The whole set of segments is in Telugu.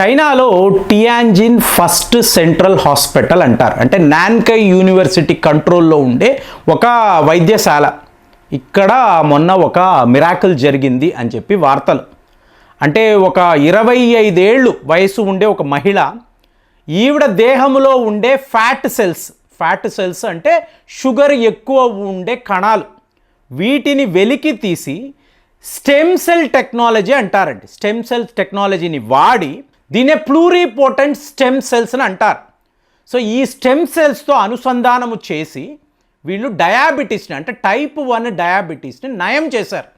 చైనాలో టియాంజిన్ ఫస్ట్ సెంట్రల్ హాస్పిటల్ అంటారు. అంటే నాన్కై యూనివర్సిటీ కంట్రోల్లో ఉండే ఒక వైద్యశాల. ఇక్కడ మొన్న ఒక మిరాకిల్ జరిగింది అని చెప్పి వార్తలు. అంటే ఒక ఇరవై ఐదేళ్ళు వయసు ఉండే ఒక మహిళ ఈవిడ దేహంలో ఉండే ఫ్యాట్ సెల్స్. ఫ్యాట్ సెల్స్ అంటే షుగర్ ఎక్కువ ఉండే కణాలు. వీటిని వెలికి తీసి స్టెమ్ సెల్ టెక్నాలజీ అంటారండి. స్టెమ్ సెల్ టెక్నాలజీని వాడి దీన్నే ప్లూరీపోటెంట్ స్టెమ్ సెల్స్ అని అంటారు. సో ఈ స్టెమ్ సెల్స్తో అనుసంధానము చేసి వీళ్ళు డయాబెటీస్ని అంటే టైప్ వన్ డయాబెటీస్ని నయం చేశారు.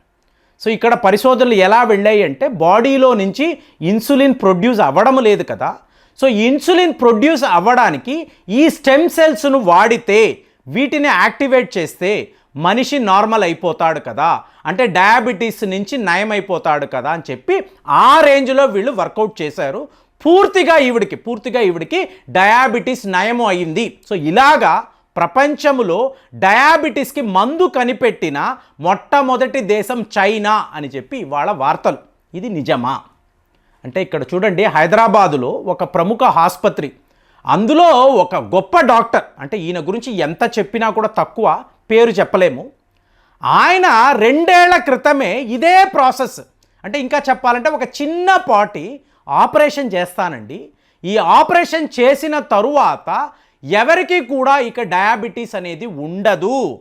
సో ఇక్కడ పరిశోధనలు ఎలా వెళ్ళాయి అంటే బాడీలో నుంచి ఇన్సులిన్ ప్రొడ్యూస్ అవ్వడం లేదు కదా. సో ఇన్సులిన్ ప్రొడ్యూస్ అవ్వడానికి ఈ స్టెమ్ సెల్స్ను వాడితే వీటిని యాక్టివేట్ చేస్తే మనిషి నార్మల్ అయిపోతాడు కదా. అంటే డయాబెటీస్ నుంచి నయం అయిపోతాడు కదా అని చెప్పి ఆ రేంజ్లో వీళ్ళు వర్కౌట్ చేశారు. పూర్తిగా ఈవిడికి పూర్తిగా ఈవిడికి డయాబెటీస్ నయము అయింది. సో ఇలాగా ప్రపంచంలో డయాబెటీస్కి మందు కనిపెట్టిన మొట్టమొదటి దేశం చైనా అని చెప్పి ఇవాళ వార్తలు. ఇది నిజమా? అంటే ఇక్కడ చూడండి హైదరాబాదులో ఒక ప్రముఖ ఆసుపత్రి అందులో ఒక గొప్ప డాక్టర్ అంటే ఈయన గురించి ఎంత చెప్పినా కూడా తక్కువ పేరు చెప్పలేము. ఆయన రెండేళ్ళ క్రితమే ఇదే ప్రాసెస్. అంటే ఇంకా చెప్పాలంటే ఒక చిన్న పాటి ఆపరేషన్ చేస్తానండి. ఈ ఆపరేషన్ చేసిన తరువాత ఎవరికి కూడా ఇక డయాబెటీస్ అనేది ఉండదు.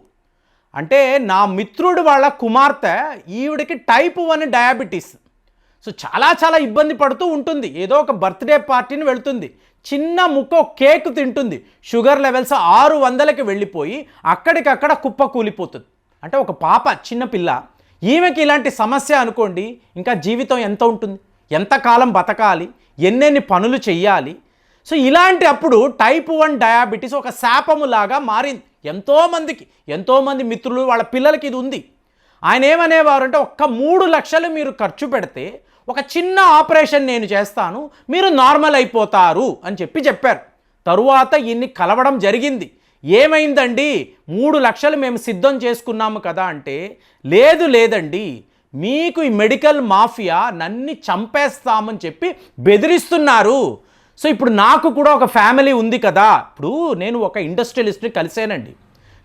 అంటే నా మిత్రుడు వాళ్ళ కుమార్తె ఈవిడికి టైప్ వన్ డయాబెటీస్. సో చాలా చాలా ఇబ్బంది పడుతూ ఉంటుంది. ఏదో ఒక బర్త్డే పార్టీని వెళ్తుంది. చిన్న ముక్క కేక్ తింటుంది. షుగర్ లెవెల్స్ ఆరు వందలకి వెళ్ళిపోయి అక్కడికక్కడ కుప్ప కూలిపోతుంది. అంటే ఒక పాప చిన్న పిల్ల. ఈమెకి ఇలాంటి సమస్య అనుకోండి ఇంకా జీవితం ఎంత ఉంటుంది? ఎంతకాలం బతకాలి? ఎన్నెన్ని పనులు చెయ్యాలి? సో ఇలాంటి అప్పుడు టైప్ వన్ డయాబెటీస్ ఒక శాపములాగా మారింది. ఎంతోమందికి ఎంతోమంది మిత్రులు వాళ్ళ పిల్లలకి ఇది ఉంది. ఆయన ఏమనేవారు అంటే ఒక్క మూడు లక్షలు మీరు ఖర్చు పెడితే ఒక చిన్న ఆపరేషన్ నేను చేస్తాను మీరు నార్మల్ అయిపోతారు అని చెప్పి చెప్పారు. తరువాత ఇన్ని కలవడం జరిగింది. ఏమైందండి? మూడు లక్షలు మేము సిద్ధం చేసుకున్నాము కదా అంటే లేదు లేదండి మీకు ఈ మెడికల్ మాఫియా నన్ని చంపేస్తామని చెప్పి బెదిరిస్తున్నారు. సో ఇప్పుడు నాకు కూడా ఒక ఫ్యామిలీ ఉంది కదా. ఇప్పుడు నేను ఒక ఇండస్ట్రియలిస్ట్ని కలిసానండి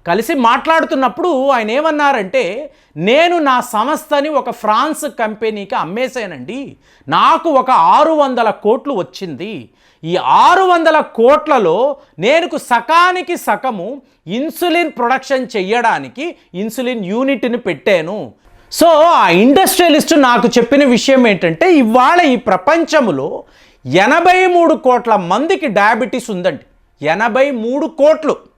కలిసి మాట్లాడుతున్నప్పుడు ఆయన ఏమన్నారంటే నేను నా సంస్థని ఒక ఫ్రాన్స్ కంపెనీకి అమ్మేశానండి. నాకు ఒక ఆరు వందల కోట్లు వచ్చింది. ఈ ఆరు వందల కోట్లలో నేను సకానికి సకము ఇన్సులిన్ ప్రొడక్షన్ చెయ్యడానికి ఇన్సులిన్ యూనిట్ని పెట్టాను. సో ఆ ఇండస్ట్రియలిస్ట్ నాకు చెప్పిన విషయం ఏంటంటే ఇవాళ ఈ ప్రపంచంలో ఎనభై మూడు కోట్ల మందికి డయాబెటీస్ ఉందండి. ఎనభై మూడు కోట్లు.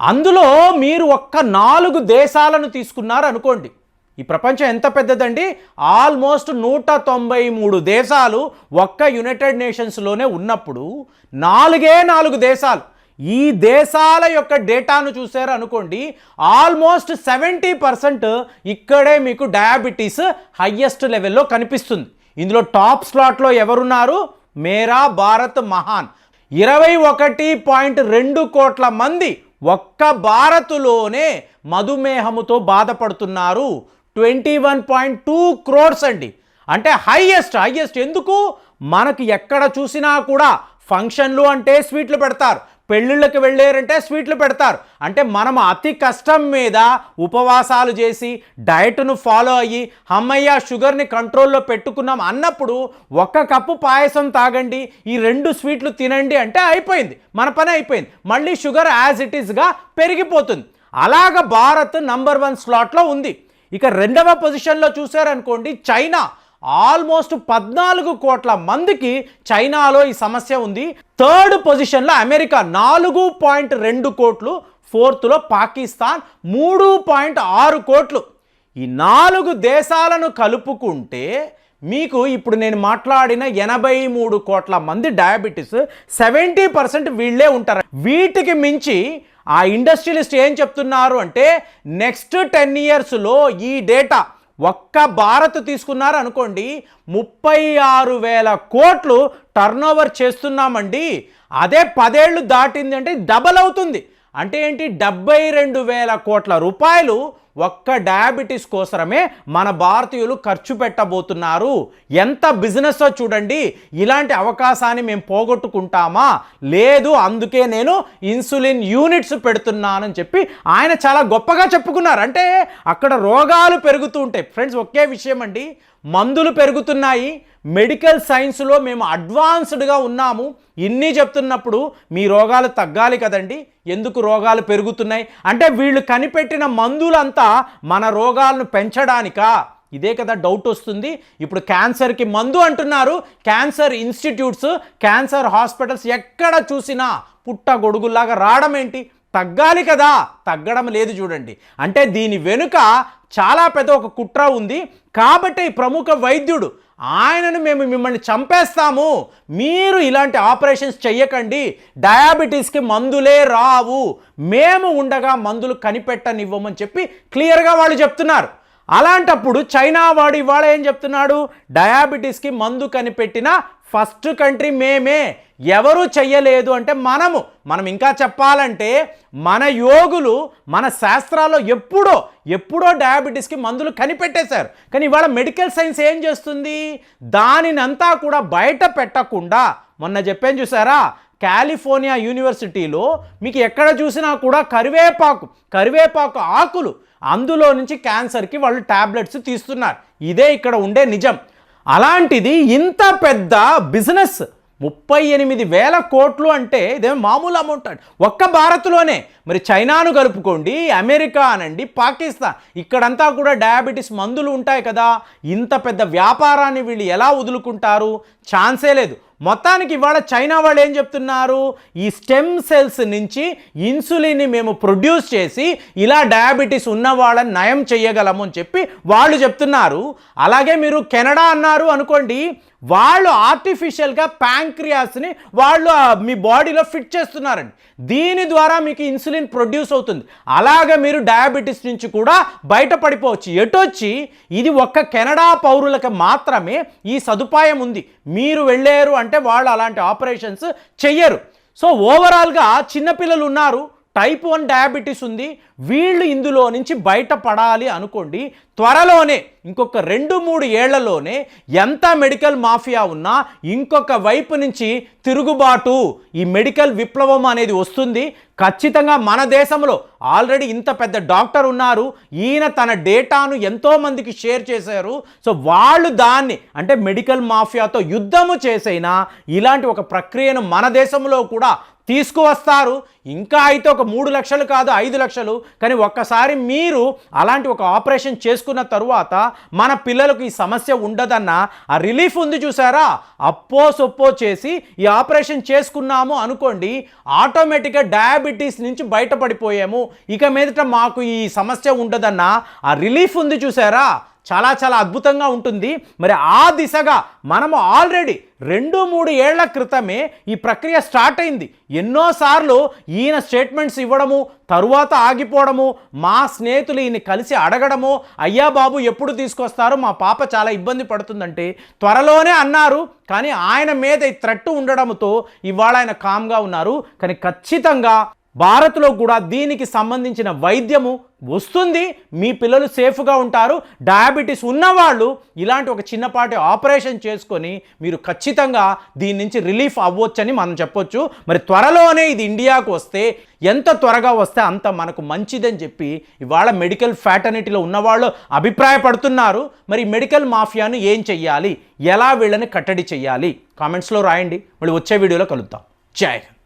అందులో మీరు ఒక్క నాలుగు దేశాలను తీసుకున్నారు అనుకోండి. ఈ ప్రపంచం ఎంత పెద్దదండి? ఆల్మోస్ట్ నూట తొంభై మూడు దేశాలు ఒక్క యునైటెడ్ నేషన్స్లోనే ఉన్నప్పుడు నాలుగే నాలుగు దేశాలు. ఈ దేశాల యొక్క డేటాను చూసారు అనుకోండి ఆల్మోస్ట్ సెవెంటీ పర్సెంట్ ఇక్కడే మీకు డయాబెటీస్ హయ్యెస్ట్ లెవెల్లో కనిపిస్తుంది. ఇందులో టాప్ స్లాట్లో ఎవరున్నారు? మేరా భారత్ మహాన్. ఇరవై ఒకటి పాయింట్ రెండు కోట్ల మంది ఒక్క భారత్లోనే మధుమేహముతో బాధపడుతున్నారు. Twenty one point two crores అండి. అంటే హైయెస్ట్ హైయెస్ట్. ఎందుకు? మనకి ఎక్కడ చూసినా కూడా ఫంక్షన్లు అంటే స్వీట్లు పెడతారు. పెళ్ళిళ్ళకి వెళ్ళారంటే స్వీట్లు పెడతారు. అంటే మనం అతి కష్టం మీద ఉపవాసాలు చేసి డయట్ను ఫాలో అయ్యి అమ్మయ్య షుగర్ని కంట్రోల్లో పెట్టుకున్నాం అన్నప్పుడు ఒక్క కప్పు పాయసం తాగండి ఈ రెండు స్వీట్లు తినండి అంటే అయిపోయింది. మన పని అయిపోయింది. మళ్ళీ షుగర్ యాజ్ ఇట్ ఈస్గా పెరిగిపోతుంది. అలాగ భారత్ నంబర్ వన్ స్లాట్లో ఉంది. ఇక రెండవ పొజిషన్లో చూసారనుకోండి చైనా. ఆల్మోస్ట్ పద్నాలుగు కోట్ల మందికి చైనాలో ఈ సమస్య ఉంది. థర్డ్ పొజిషన్లో అమెరికా నాలుగు పాయింట్ రెండు కోట్లు ఫోర్త్లో పాకిస్తాన్ మూడు పాయింట్ ఆరు కోట్లు. ఈ నాలుగు దేశాలను కలుపుకుంటే మీకు ఇప్పుడు నేను మాట్లాడిన ఎనభై మూడు కోట్ల మంది డయాబెటీస్ సెవెంటీ పర్సెంట్ వీళ్ళే ఉంటారు. వీటికి మించి ఆ ఇండస్ట్రియలిస్ట్ ఏం చెప్తున్నారు అంటే నెక్స్ట్ టెన్ ఇయర్స్లో ఈ డేటా ఒక్క భారత్ తీసుకున్నారు అనుకోండి ముప్పై ఆరు వేల కోట్లు టర్నోవర్ చేస్తున్నామండి. అదే పదేళ్ళు దాటింది అంటే డబల్ అవుతుంది. అంటే ఏంటి? డెబ్బై రెండు వేల కోట్ల రూపాయలు ఒక్క డయాబెటీస్ కోసరమే మన భారతీయులు ఖర్చు పెట్టబోతున్నారు. ఎంత బిజినెస్ చూడండి ఇలాంటి అవకాశాన్ని మేము పోగొట్టుకుంటామా? లేదు అందుకే నేను ఇన్సులిన్ యూనిట్స్ పెడుతున్నానని చెప్పి ఆయన చాలా గొప్పగా చెప్పుకున్నారు. అంటే అక్కడ రోగాలు పెరుగుతూ ఉంటాయి. ఫ్రెండ్స్ ఒకే విషయం అండి మందులు పెరుగుతున్నాయి. మెడికల్ సైన్స్లో మేము అడ్వాన్స్డ్గా ఉన్నాము. ఇన్ని చెప్తున్నప్పుడు మీ రోగాలు తగ్గాలి కదండి. ఎందుకు రోగాలు పెరుగుతున్నాయి? అంటే వీళ్ళు కనిపెట్టిన మందులంతా మన రోగాలను పెంచడానికా? ఇదే కదా డౌట్ వస్తుంది. ఇప్పుడు క్యాన్సర్కి మందు అంటున్నారు. క్యాన్సర్ ఇన్స్టిట్యూట్స్ క్యాన్సర్ హాస్పిటల్స్ ఎక్కడ చూసినా పుట్ట గొడుగుల్లాగా రావడం ఏంటి తగ్గాలి కదా తగ్గడం లేదు చూడండి. అంటే దీని వెనుక చాలా పెద్ద ఒక కుట్ర ఉంది. కాబట్టి ప్రముఖ వైద్యుడు ఆయనను మేము మిమ్మల్ని చంపేస్తాము. మీరు ఇలాంటి ఆపరేషన్స్ చెయ్యకండి. డయాబెటీస్కి మందులే రావు. మేము ఉండగా మందులు కనిపెట్టనివ్వమని చెప్పి క్లియర్గా వాళ్ళు చెప్తున్నారు. అలాంటప్పుడు చైనా వాడు ఇవాళ ఏం చెప్తున్నాడు? డయాబెటీస్కి మందు కనిపెట్టిన ఫస్ట్ కంట్రీ మేమే. ఎవరు చెయ్యలేదు అంటే మనము. మనం ఇంకా చెప్పాలంటే మన యోగులు మన శాస్త్రాల్లో ఎప్పుడో ఎప్పుడో డయాబెటీస్కి మందులు కనిపెట్టేశారు. కానీ ఇవాళ మెడికల్ సైన్స్ ఏం చేస్తుంది? దానినంతా కూడా బయట పెట్టకుండా మొన్న చెప్పాను చూసారా? కాలిఫోర్నియా యూనివర్సిటీలో మీకు ఎక్కడ చూసినా కూడా కరివేపాకు కరివేపాకు ఆకులు అందులో నుంచి క్యాన్సర్కి వాళ్ళు ట్యాబ్లెట్స్ తీస్తున్నారు. ఇదే ఇక్కడ ఉండే నిజం. అలాంటిది ఇంత పెద్ద బిజినెస్ ముప్పై ఎనిమిది వేల కోట్లు అంటే ఇదేం మామూలు అమౌంట్ అండి. ఒక్క భారత్లోనే. మరి చైనాను కలుపుకోండి అమెరికా అనండి పాకిస్తాన్. ఇక్కడంతా కూడా డయాబెటీస్ మందులు ఉంటాయి కదా. ఇంత పెద్ద వ్యాపారాన్ని వీళ్ళు ఎలా వదులుకుంటారు? ఛాన్సే లేదు. మొత్తానికి ఇవాళ చైనా వాళ్ళు ఏం చెప్తున్నారు? ఈ స్టెమ్ సెల్స్ నుంచి ఇన్సులిన్ని మేము ప్రొడ్యూస్ చేసి ఇలా డయాబెటీస్ ఉన్న వాళ్ళని నయం చేయగలము అని చెప్పి వాళ్ళు చెప్తున్నారు. అలాగే మీరు కెనడా అన్నారు అనుకోండి వాళ్ళు ఆర్టిఫిషియల్గా ప్యాంక్రియాస్ని వాళ్ళు మీ బాడీలో ఫిట్ చేస్తున్నారండి. దీని ద్వారా మీకు ఇన్సులిన్ ప్రొడ్యూస్ అవుతుంది. అలాగే మీరు డయాబెటీస్ నుంచి కూడా బయటపడిపోవచ్చు. ఎటొచ్చి? ఇది ఒక్క కెనడా పౌరులకు మాత్రమే ఈ సదుపాయం ఉంది. మీరు వెళ్ళారు అంటే వాళ్ళు అలాంటి ఆపరేషన్స్ చెయ్యరు. సో ఓవరాల్గా చిన్నపిల్లలు ఉన్నారు. టైప్ వన్ డయాబెటీస్ ఉంది. వీళ్ళు ఇందులో నుంచి బయటపడాలి అనుకోండి త్వరలోనే ఇంకొక రెండు మూడు ఏళ్ళలోనే ఎంత మెడికల్ మాఫియా ఉన్నా ఇంకొక వైపు నుంచి తిరుగుబాటు ఈ మెడికల్ విప్లవం అనేది వస్తుంది. ఖచ్చితంగా మన దేశంలో ఆల్రెడీ ఇంత పెద్ద డాక్టర్ ఉన్నారు ఈయన తన డేటాను ఎంతోమందికి షేర్ చేశారు. సో వాళ్ళు దాన్ని అంటే మెడికల్ మాఫియాతో యుద్ధము చేసైనా ఇలాంటి ఒక ప్రక్రియను మన దేశంలో కూడా తీసుకువస్తారు. ఇంకా అయితే ఒక మూడు లక్షలు కాదు ఐదు లక్షలు కానీ ఒక్కసారి మీరు అలాంటి ఒక ఆపరేషన్ చేసుకున్న తరువాత మన పిల్లలకు ఈ సమస్య ఉండదన్న ఆ రిలీఫ్ ఉంది చూసారా? అప్పో సొప్పో చేసి ఈ ఆపరేషన్ చేసుకున్నాము అనుకోండి ఆటోమేటిక్గా డయాబెటీస్ నుంచి బయటపడిపోయాము. ఇక మీదట మాకు ఈ సమస్య ఉండదన్న ఆ రిలీఫ్ ఉంది చూసారా? చాలా చాలా అద్భుతంగా ఉంటుంది. మరి ఆ దిశగా మనము ఆల్రెడీ రెండు మూడు ఏళ్ళ క్రితమే ఈ ప్రక్రియ స్టార్ట్ అయింది. ఎన్నోసార్లు ఈయన స్టేట్మెంట్స్ ఇవ్వడము తరువాత ఆగిపోవడము మా స్నేహితులు ఈయన కలిసి అడగడము అయ్యా బాబు ఎప్పుడు తీసుకొస్తారు మా పాప చాలా ఇబ్బంది పడుతుందంటే త్వరలోనే అన్నారు. కానీ ఆయన మీద ఈ త్రట్టు ఉండడంతో ఇవాళ ఆయన కామ్గా ఉన్నారు. కానీ ఖచ్చితంగా భారత్లో కూడా దీనికి సంబంధించిన వైద్యము వస్తుంది. మీ పిల్లలు సేఫ్గా ఉంటారు. డయాబెటీస్ ఉన్నవాళ్ళు ఇలాంటి ఒక చిన్నపాటి ఆపరేషన్ చేసుకొని మీరు ఖచ్చితంగా దీని నుంచి రిలీఫ్ అవ్వొచ్చని మనం చెప్పొచ్చు. మరి త్వరలోనే ఇది ఇండియాకు వస్తే ఎంత త్వరగా వస్తే అంత మనకు మంచిదని చెప్పి ఇవాళ మెడికల్ ఫ్యాటర్నిటీలో ఉన్నవాళ్ళు అభిప్రాయపడుతున్నారు. మరి మెడికల్ మాఫియాను ఏం చెయ్యాలి? ఎలా వీళ్ళని కట్టడి చెయ్యాలి? కామెంట్స్లో రాయండి. మళ్ళీ వచ్చే వీడియోలో కలుద్దాం. జై హింద్.